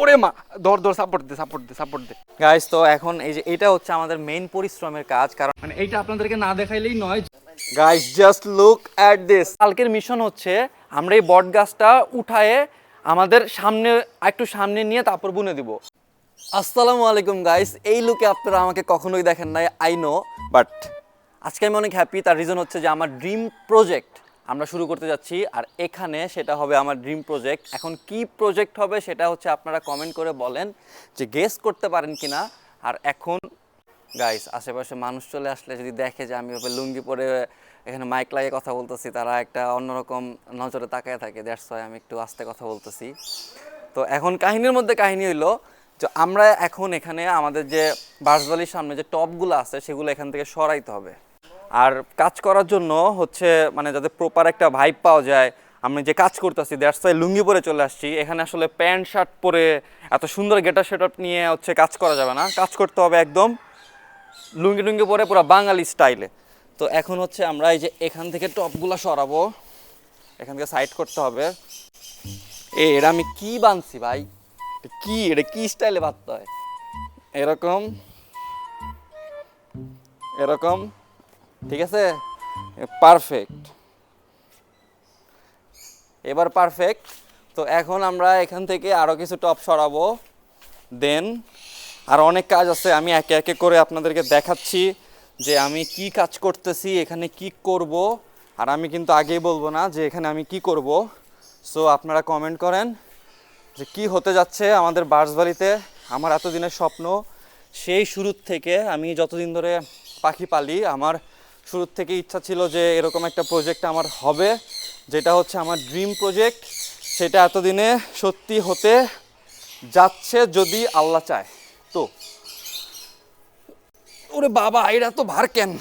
ওরে মা ধর ধর সাপোর্ট দে সাপোর্ট দে সাপোর্ট দে। গাইস তো এখন এই যে এটা হচ্ছে আমাদের মেইন পরিশ্রমের কাজ কারণ মানে এইটা আপনাদেরকে না দেখাইলেই নয় guys just look at this কালকের মিশন হচ্ছে আমরা এই বট গাছটা উঠায়ে আমাদের সামনে একটু সামনে নিয়ে তারপর বুনে দিব। আসসালামু আলাইকুম গাইস এই লুকে আপনারা আমাকে কখনোই দেখেন নাই আই নো বাট আজকে আমি অনেক হ্যাপি তার রিজন হচ্ছে যে আমার ড্রিম প্রজেক্ট আমরা শুরু করতে যাচ্ছি, আর এখানে সেটা হবে আমার ড্রিম প্রজেক্ট এখন কি প্রজেক্ট হবে সেটা হচ্ছে আপনারা কমেন্ট করে বলেন যে গেস করতে পারেন কিনা। আর এখন গাইস আশেপাশে মানুষ চলে আসলে যদি দেখে যে আমি ওপরে লুঙ্গি পরে এখানে মাইক লাগিয়ে কথা বলতেছি, তারা একটা অন্যরকম নজরে তাকায় থাকে। দ্যাটস ওয়াই আমি একটু আস্তে কথা বলতেছি। তো এখন কাহিনীর মধ্যে কাহিনী হইল যে আমরা এখন এখানে আমাদের যে বাঁশবালির সামনে যে টপগুলো আছে, সেগুলো এখান থেকে সরাইতে হবে। আর কাজ করার জন্য হচ্ছে মানে যাতে প্রপার একটা ভাইব পাওয়া যায়, আমি যে কাজ করতেছি দ্যাটস ওয়াই লুঙ্গি পরে চলে আসছি। এখানে আসলে প্যান্ট, শার্ট পরে এত সুন্দর গেটার সেট নিয়ে হচ্ছে কাজ করা যাবে না। কাজ করতে হবে একদম লুঙ্গি টুঙ্গি পরে পুরো বাঙালি স্টাইলে তো এখন হচ্ছে আমরা এই যে এখান থেকে টপগুলো সরাবো। এখান থেকে সাইড করতে হবে। এ এটা আমি কি বানছি ভাই? কি? এটা কি স্টাইলে বাঁধতে হয়? এরকম এরকম। ঠিক আছে? পারফেক্ট এবার পারফেক্ট তো এখন আমরা এখান থেকে আরও কিছু টপ সরাবো। দেন আর অনেক কাজ আছে, আমি একে একে করে আপনাদেরকে দেখাচ্ছি যে আমি কি কাজ করতেছি, এখানে কি করব। আর আমি কিন্তু আগেই বলব না যে এখানে আমি কি করব। সো আপনারা কমেন্ট করেন যে কি হতে যাচ্ছে আমাদের বাঁশবাড়িতে। আমার এতদিনের স্বপ্ন, সেই শুরুর থেকে আমি যতদিন ধরে পাখি পালি, আমার শুরুর থেকে ইচ্ছা ছিল যে এরকম একটা প্রজেক্ট আমার হবে, যেটা হচ্ছে আমার ড্রিম প্রজেক্ট সেটা এতদিনে সত্যি হতে যাচ্ছে যদি আল্লাহ চায়। তো, ওরে বাবা এটা তো ভার কেন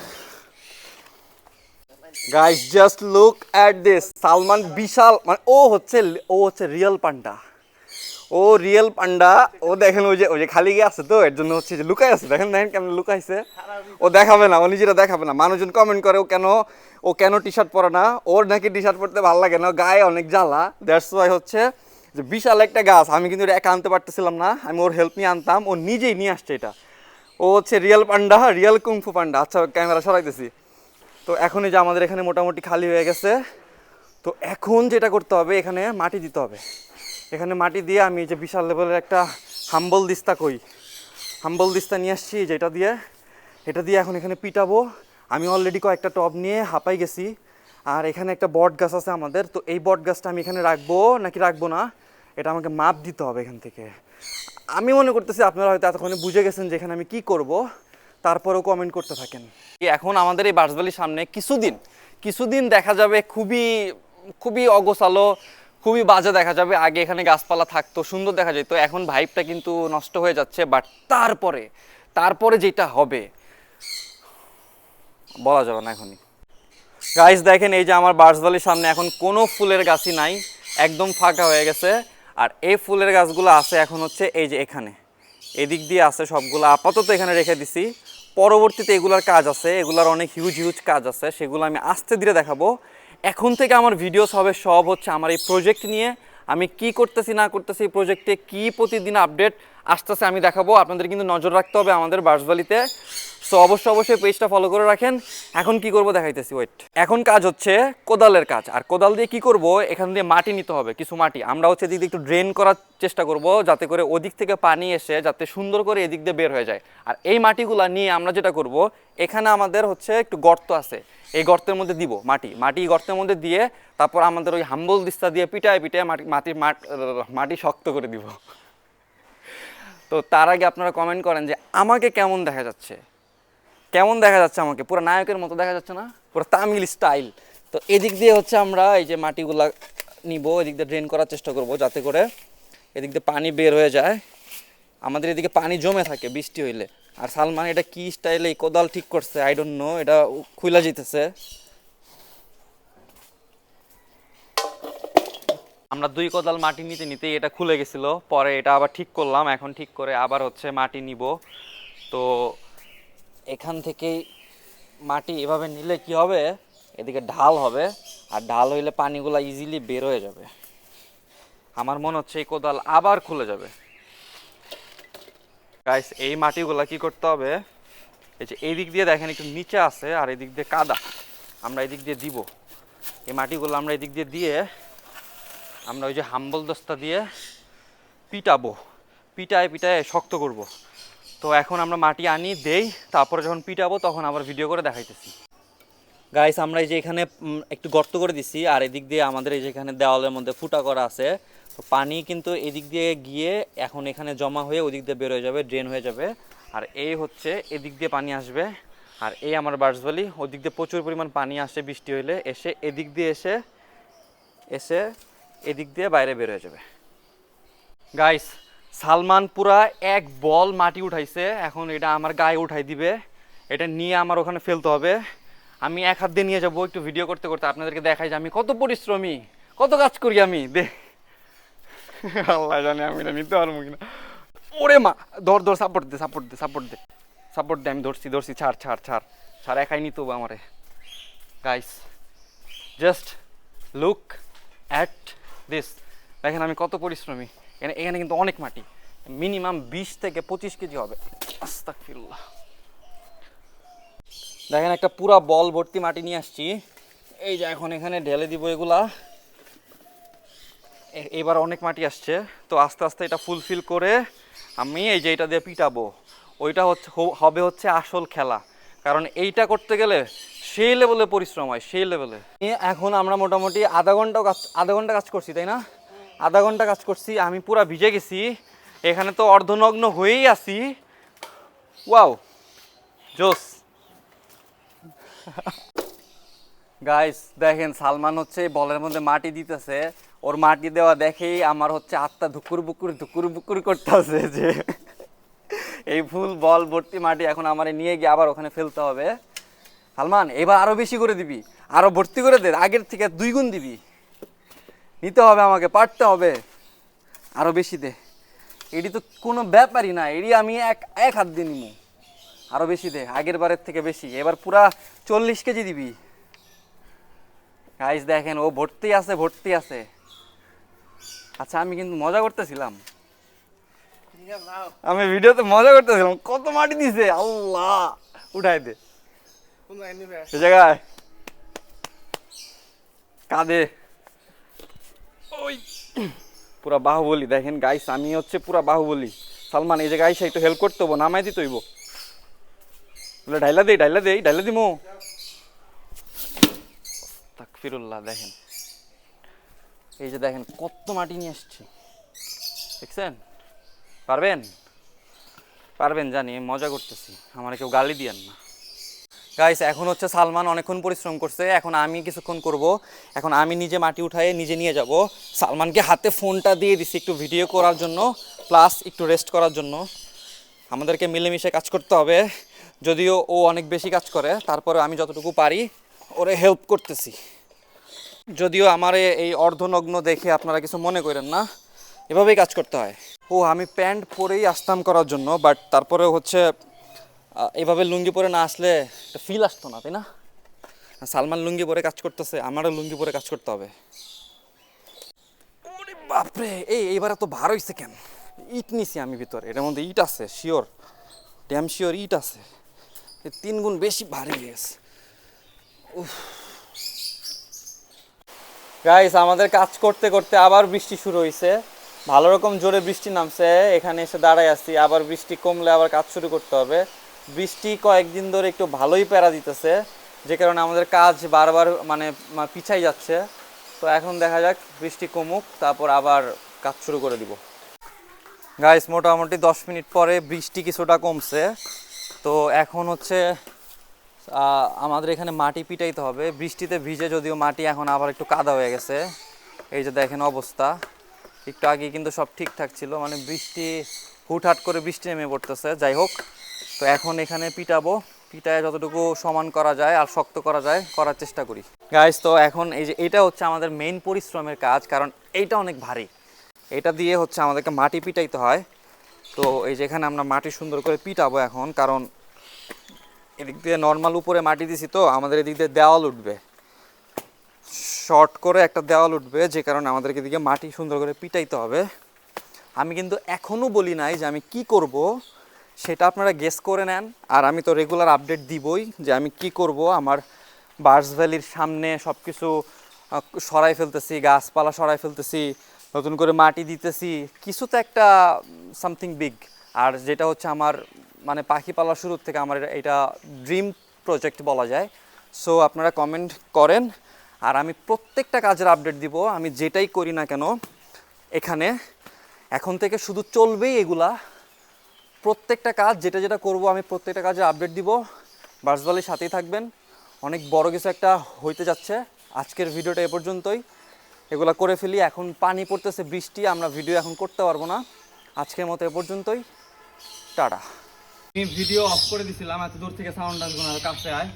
guys just look at this Salman বিশাল মানে ও হচ্ছে ও হচ্ছে রিয়েল পান্ডা। ও রিয়েল পান্ডা ও দেখেন ওই যে ওই যে খালি গিয়ে আছে তো, এর জন্য হচ্ছে যে লুকাই আছে। দেখেন দেখেন কেমন লুকাইছে। ও দেখাবে না, ও নিজেরা দেখাবে না। মানুষজন কমেন্ট করে, ও কেন ও কেন টি শার্ট পরে না? ওর নাকি টি শার্ট পরতে ভালো লাগে না গায়ে অনেক জ্বালা। দ্যাটস ওয়াই হচ্ছে যে বিশাল একটা গাছ, আমি কিন্তু এটা একা আনতে পারতেছিলাম না। আমি ওর হেল্প নিয়ে আনতাম, ও নিজেই নিয়ে আসছে এটা। ও হচ্ছে real panda real kung fu panda আচ্ছা ক্যামেরা সরাইতেছি। তো এখন যে আমাদের এখানে মোটামুটি খালি হয়ে গেছে। তো এখন যেটা করতে হবে, এখানে মাটি দিতে হবে। এখানে মাটি দিয়ে আমি এই যে বিশাল লেভেলের একটা হাম্বল দিস্তা কই। হাম্বল দিস্তা নিয়ে আসছি যেটা দিয়ে। এটা দিয়ে এখন এখানে পিটাবো। আমি অলরেডি কয়েকটা টব নিয়ে হাঁপাই গেছি। আর এখানে একটা বট গাছ আছে আমাদের। তো এই বট গাছটা আমি এখানে রাখব নাকি রাখব না, এটা আমাকে মাপ দিতে হবে এখান থেকে। আমি মনে করতেছি আপনারা হয়তো এতক্ষণে বুঝে গেছেন যে এখানে আমি কি করব। তারপরেও কমেন্ট করতে থাকেন। এখন আমাদের এই বাঁশবালির সামনে কিছুদিন কিছুদিন দেখা যাবে খুবই খুবই অগোছালো খুবই বাজে দেখা যাবে। আগে এখানে গাছপালা থাকতো, সুন্দর দেখা যেত। এখন ভাইবটা কিন্তু নষ্ট হয়ে যাচ্ছে বাট তারপরে তারপরে যেটা হবে, বলা যাবে না এখনই। গাইস দেখেন এই যে আমার বাঁশবালির সামনে এখন কোনো ফুলের গাছই নাই, একদম ফাঁকা হয়ে গেছে। আর এই ফুলের গাছগুলো আছে এখন হচ্ছে এই যে এখানে। এদিক দিয়ে আছে সবগুলো, আপাতত এখানে রেখে দিছি। পরবর্তীতে এগুলার কাজ আছে, এগুলার অনেক হিউজ হিউজ কাজ আছে, সেগুলো আমি আস্তে ধীরে দেখাবো। এখন থেকে আমার ভিডিওস হবে, সব হচ্ছে আমার এই প্রজেক্ট নিয়ে। আমি কি করতেছি, না করতেছি এই প্রজেক্টে কি প্রতিদিন আপডেট আসতেছে আমি দেখাবো। আপনাদের কিন্তু নজর রাখতে হবে আমাদের বাঁশবালিতে। সো অবশ্যই অবশ্যই পেজটা ফলো করে রাখেন। এখন কি করব দেখাইতেছি ওয়েট এখন কাজ হচ্ছে কোদালের কাজ। আর কোদাল দিয়ে কি করব? এখান দিয়ে মাটি নিতে হবে, কিছু মাটি। আমরা হচ্ছে এদিক দিয়ে একটু ড্রেন করার চেষ্টা করব, যাতে করে ওদিক থেকে পানি এসে যাতে সুন্দর করে এদিক দিয়ে বের হয়ে যায়। আর এই মাটিগুলা নিয়ে আমরা যেটা করব, এখানে আমাদের হচ্ছে একটু গর্ত আছে। এই গর্তের মধ্যে দিব, মাটি। মাটি গর্তের মধ্যে দিয়ে তারপর আমাদের ওই হাম্বল দিস্তা দিয়ে পিটায় পিটায় মাটি মাট মাটি শক্ত করে দিব। তো তার আগে আপনারা কমেন্ট করেন যে আমাকে কেমন দেখা যাচ্ছে? কেমন দেখা যাচ্ছে আমাকে? পুরো নায়কের মতো দেখা যাচ্ছে না? পুরো তামিল স্টাইল তো এদিক দিয়ে হচ্ছে আমরা এই যে মাটিগুলা নিব, এদিক দিয়ে ড্রেন করার চেষ্টা করব যাতে করে এদিক দিয়ে পানি বের হয়ে যায়। আমাদের এদিকে পানি জমে থাকে বৃষ্টি হইলে। আর সালমান, এটা কি স্টাইলে কোদাল ঠিক করছে? আই ডোন্ট নো এটা খুইলা যেতেছে আমরা দুই কোদাল মাটি নিতে নিতে এটা খুলে গেছিল, পরে এটা আবার ঠিক করলাম, এখন ঠিক করে আবার হচ্ছে মাটি নিব। তো এখান থেকেই মাটি এভাবে নিলে কি হবে? এদিকে ঢাল হবে, আর ঢাল হইলে পানিগুলো ইজিলি বের হয়ে যাবে। আমার মনে হচ্ছে এই কোদাল আবার খুলে যাবে। গাইস এই মাটিগুলা কি করতে হবে? এই যে এই দিক দিয়ে দেখেন একটু নিচে আছে আর এই দিক দিয়ে কাদা। আমরা এই দিক দিয়ে দিব। এই মাটিগুলো আমরা এই দিক দিয়ে দিয়ে আমরা ওই যে হাম্বল দস্তা দিয়ে পিটাবো। পিটায় পিটায় শক্ত করব। তো এখন আমরা মাটি আনি, দেই, তারপরে যখন পিটাবো তখন আবার ভিডিও করে দেখাইতেছি। গাইস আমরা এই যে এখানে একটু গর্ত করে দিছি আর এদিক দিয়ে আমাদের এই যে এখানে দেওয়ালের মধ্যে ফুটা করা আছে। তো পানি কিন্তু এদিক দিয়ে গিয়ে এখন এখানে জমা হয়ে ওদিক দিয়ে বের হয়ে যাবে ড্রেন হয়ে যাবে। আর এই হচ্ছে এদিক দিয়ে পানি আসবে। আর এই আমার বার্সবালি ওদিক দিয়ে প্রচুর পরিমাণ পানি আসে বৃষ্টি হইলে, এসে এদিক দিয়ে এসে এসে এদিক দিয়ে বাইরে বের হয়ে যাবে। গাইস সালমান পুরা এক বল মাটি উঠাইছে। এখন এটা আমার গায়ে উঠাই দিবে। এটা নিয়ে আমার ওখানে ফেলতে হবে। আমি এক হাত দিয়ে নিয়ে যাব একটু ভিডিও করতে করতে। আপনাদেরকে দেখাই যে আমি কত পরিশ্রমী, কত কাজ করি আমি। দে আল্লাহ জানে আমি এটা নিতে পারব কিনা। ওরে মা, ধর ধর সাপোর্ট দে সাপোর্ট দে সাপোর্ট দে। সাপোর্ট দে, আমি ধরছি ধরছি, ছাড় ছাড় ছাড়। ছাড়, একাই নিতে হবে আমারে। Guys just look at this দেখেন আমি কত পরিশ্রমী। এখানে এখানে কিন্তু অনেক মাটি। মিনিমাম বিশ থেকে পঁচিশ কেজি হবে। আস্তাগফিরুল্লাহ। দেখেন একটা পুরা বল ভর্তি মাটি নিয়ে আসছি। এই যে এখন এখানে ঢেলে দিব এগুলা। এবার অনেক মাটি আসছে। তো আস্তে আস্তে এটা ফুলফিল করে আমি এই যে এটা দিয়ে পিটাবো, ওইটা হচ্ছে হবে হচ্ছে আসল খেলা। কারণ এইটা করতে গেলে সেই লেভেলে পরিশ্রম হয়, সেই লেভেলে এখন আমরা মোটামুটি আধা ঘণ্টা কাজ, আধা ঘণ্টা কাজ করছি, তাই না? আধা ঘণ্টা কাজ করছি, আমি পুরা ভিজে গেছি। এখানে তো অর্ধনগ্ন হয়েই আছি। ওয়াও, জোস। গাইস দেখেন, সালমান হচ্ছে বলের মধ্যে মাটি দিতেছে। ওর মাটি দেওয়া দেখেই আমার হচ্ছে আত্মা ধুকুর বুকুর ধুকুর বুকুর করতেছে যে এই ফুল, বল, ভর্তি মাটি এখন আমার নিয়ে গিয়ে আবার ওখানে ফেলতে হবে। সালমান, এবার আরও বেশি করে দিবি। আরও ভর্তি করে দে, আগের থেকে দুই গুণ দিবি। নিতে হবে আমাকে, পারতে হবে। আরও বেশি দে। এটি তো কোনো ব্যাপারই না, এটি আমি এক এক হাত দিয়ে নিবো। আরও বেশি দে, আগের বারের থেকে বেশি। এবার পুরা চল্লিশ কেজি দিবি। গাইস দেখেন, ও ভর্তি আছে ভর্তি আছে। আচ্ছা আমি কিন্তু মজা করতেছিলাম। আমি ভিডিওতে মজা করতেছিলাম। কত মাটি দিছে? আল্লাহ! উঠাই দে। জায়গায়। কাঁদে। ওই। পুরা বাহুবলি দেখেন গাইস আমি হচ্ছে পুরা বাহুবলি। সালমান এই যে গাইস একটু হেল্প করতে হব নামাই দিতে হইব। বলে ডাইলা দেই ডাইলা দেই ডাইলা দিমো। তাকফিরুল্লাহ দেখেন। এই যে দেখেন, কত মাটি নিয়ে আসছি। দেখছেন? পারবেন? পারবেন, জানি মজা করতেছি। আমার কেউ গালি দিয়েন না। গাইস এখন হচ্ছে সালমান অনেকক্ষণ পরিশ্রম করছে। এখন আমি কিছুক্ষণ করব। এখন আমি নিজে মাটি উঠায়ে নিজে নিয়ে যাব। সালমানকে হাতে ফোনটা দিয়ে দিছি একটু ভিডিও করার জন্য প্লাস একটু রেস্ট করার জন্য। আমাদেরকে মিলেমিশে কাজ করতে হবে। যদিও ও অনেক বেশি কাজ করে তারপরে আমি যতটুকু পারি, ওরে হেল্প করতেছি। যদিও আমার এই অর্ধনগ্ন দেখে আপনারা কিছু মনে করেন না, এভাবেই কাজ করতে হয়। ও, আমি প্যান্ট পরেই আসতাম করার জন্য, বাট তারপরে হচ্ছে এভাবে লুঙ্গি পরে না আসলে ফিল আসতো না, তাই না? সালমান লুঙ্গি পরে কাজ করতেছে, আমারও লুঙ্গি পরে কাজ করতে হবে। বাপরে, এই, এইবার এত ভার হইছে কেন? ইট নিছি আমি ভিতরে, এটার মধ্যে ইট আছে শিওর ড্যাম শিওর ইট আছে। তিন গুণ বেশি ভারী হয়ে গেছে। গাইস আমাদের কাজ করতে করতে আবার বৃষ্টি শুরু হয়েছে ভালো রকম জোরে বৃষ্টি নামছে, এখানে এসে দাঁড়ায় আছি। আবার বৃষ্টি কমলে আবার কাজ শুরু করতে হবে। বৃষ্টি কয়েকদিন ধরে একটু ভালোই প্যারা দিতেছে, যে কারণে আমাদের কাজ বারবার মানে পিছাই যাচ্ছে। তো এখন দেখা যাক, বৃষ্টি কমুক, তারপর আবার কাজ শুরু করে দিব। গাইস মোটামুটি দশ মিনিট পরে বৃষ্টি কিছুটা কমছে। তো এখন হচ্ছে আমাদের এখানে মাটি পিটাইতে হবে। বৃষ্টিতে ভিজে যদিও মাটি এখন আবার একটু কাদা হয়ে গেছে। এই যে দেখেন অবস্থা। একটু আগে কিন্তু সব ঠিকঠাক ছিল। মানে বৃষ্টি, হুটহাট করে বৃষ্টি নেমে পড়তেছে। যাই হোক, তো এখন এখানে পিটাবো। পিটায় যতটুকু সমান করা যায় আর শক্ত করা যায়, করার চেষ্টা করি। গাইস তো এখন এই যে এটা হচ্ছে আমাদের মেইন পরিশ্রমের কাজ, কারণ এইটা অনেক ভারী। এটা দিয়ে হচ্ছে আমাদেরকে মাটি পিটাইতে হয়। তো এই যেখানে আমরা মাটি সুন্দর করে পিটাবো এখন, কারণ এদিক দিয়ে নর্মাল উপরে মাটি দিছি তো, আমাদের এদিক দিয়ে দেওয়াল উঠবে। শর্ট করে একটা দেওয়াল উঠবে, যে কারণে আমাদেরকে এদিকে মাটি সুন্দর করে পিটাইতে হবে। আমি কিন্তু এখনও বলি নাই যে আমি কি করব, সেটা আপনারা গেস করে নেন। আর আমি তো রেগুলার আপডেট দিবই যে আমি কি করব, আমার বার্স ভ্যালির সামনে সব কিছু সরাই ফেলতেছি, গাছপালা সরাই ফেলতেছি, নতুন করে মাটি দিতেছি। কিছু তো একটা সামথিং বিগ আর যেটা হচ্ছে আমার মানে পাখি পালা শুরুর থেকে আমার এটা ড্রিম প্রজেক্ট বলা যায়। সো আপনারা কমেন্ট করেন। আর আমি প্রত্যেকটা কাজের আপডেট দিব। আমি যেটাই করি না কেন, এখানে এখন থেকে শুধু চলবেই এগুলা। প্রত্যেকটা কাজ, যেটা যেটা করব, আমি প্রত্যেকটা কাজে আপডেট দিব। বার্সবালির সাথেই থাকবেন। অনেক বড় কিছু একটা হইতে যাচ্ছে। আজকের ভিডিওটা এ পর্যন্তই। এগুলা করে ফেলি। এখন পানি পড়তেছে, বৃষ্টি, আমরা ভিডিও এখন করতে পারব না। আজকের মতো এ পর্যন্তই। টাটা। আমি ভিডিও অফ করে দিছিলাম, এত দূর থেকে সাউন্ড আসবে না, কাছে আয়।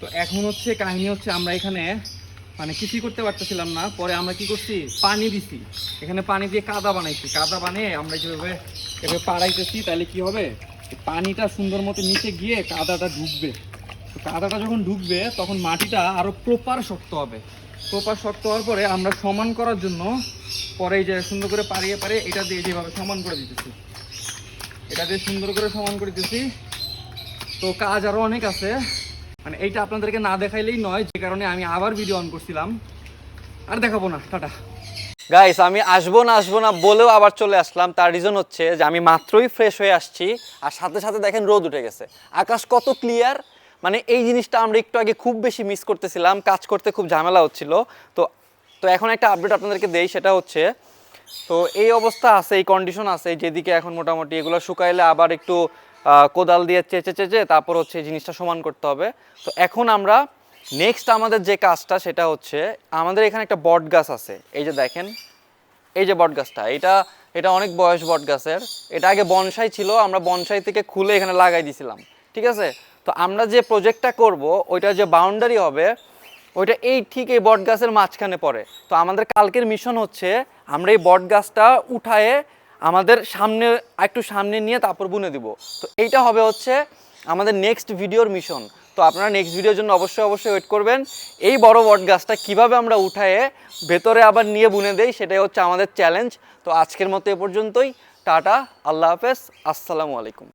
তো এখন হচ্ছে কাহিনী হচ্ছে আমরা এখানে মানে কিছুই করতে পারতেছিলাম না, পরে আমরা কি করছি? পানি দিছি। এখানে পানি দিয়ে কাদা বানাইছি। কাদা বানিয়ে আমরা যেভাবে, এভাবে পাড়াইতেছি, তাহলে কি হবে? পানিটা সুন্দর মতো নিচে গিয়ে কাদাটা ঢুকবে। তো কাদাটা যখন ঢুকবে, তখন মাটিটা আরও প্রপার শক্ত হবে। প্রপার শক্ত হওয়ার পরে আমরা সমান করার জন্য, পরে যে সুন্দর করে পাড়িয়ে পাড়িয়ে এটা দিয়ে যেভাবে সমান করে দিতেছি। এটা দিয়ে সুন্দর করে সমান করে দিতেছি তো কাজ আরও অনেক আছে। মানে এইটা আপনাদেরকে না দেখাইলেই নয়, যে কারণে আমি আবার ভিডিও অন করছিলাম। আর দেখাবো না, টাটা। গাইস আমি আসব না আসব না বলেও আবার চলে আসলাম। তার রিজন হচ্ছে যে আমি মাত্রই ফ্রেশ হয়ে আসছি, আর সাথে সাথে দেখেন রোদ উঠে গেছে। আকাশ কত ক্লিয়ার মানে এই জিনিসটা আমরা একটু আগে খুব বেশি মিস করতেছিলাম। কাজ করতে খুব ঝামেলা হচ্ছিল। তো তো এখন একটা আপডেট আপনাদেরকে দেই, সেটা হচ্ছে তো এই অবস্থা আছে, এই কন্ডিশন আছে যেদিকে এখন মোটামুটি এগুলো শুকাইলে আবার একটু কোদাল দিয়ে চেঁচে চেঁচে তারপর হচ্ছে এই জিনিসটা সমান করতে হবে। তো এখন আমরা নেক্সট আমাদের যে কাজটা সেটা হচ্ছে আমাদের এখানে একটা বট গাছ আছে। এই যে দেখেন, এই যে বট গাছটা, এটা এটা অনেক বয়স বট গাছের। এটা আগে বনসাই ছিল, আমরা বনসাই থেকে খুলে এখানে লাগাই দিছিলাম। ঠিক আছে? তো আমরা যে প্রজেক্টটা করব, ওইটা যে বাউন্ডারি হবে ওইটা এই ঠিক এই বট গাছের মাঝখানে পড়ে। তো আমাদের কালকের মিশন হচ্ছে, আমরা এই বট গাছটা উঠায়ে আমাদের সামনে একটু সামনে নিয়ে তারপর বুনে দিব। তো এইটা হবে হচ্ছে আমাদের নেক্সট ভিডিওর মিশন তো আপনারা নেক্সট ভিডিওর জন্য অবশ্যই অবশ্যই ওয়েট করবেন। এই বড় বট গাছটা কীভাবে আমরা উঠায়ে ভেতরে আবার নিয়ে বুনে দেই, সেটাই হচ্ছে আমাদের চ্যালেঞ্জ তো আজকের মতো এ পর্যন্তই। টাটা, আল্লাহ হাফেজ। আসসালামু আলাইকুম।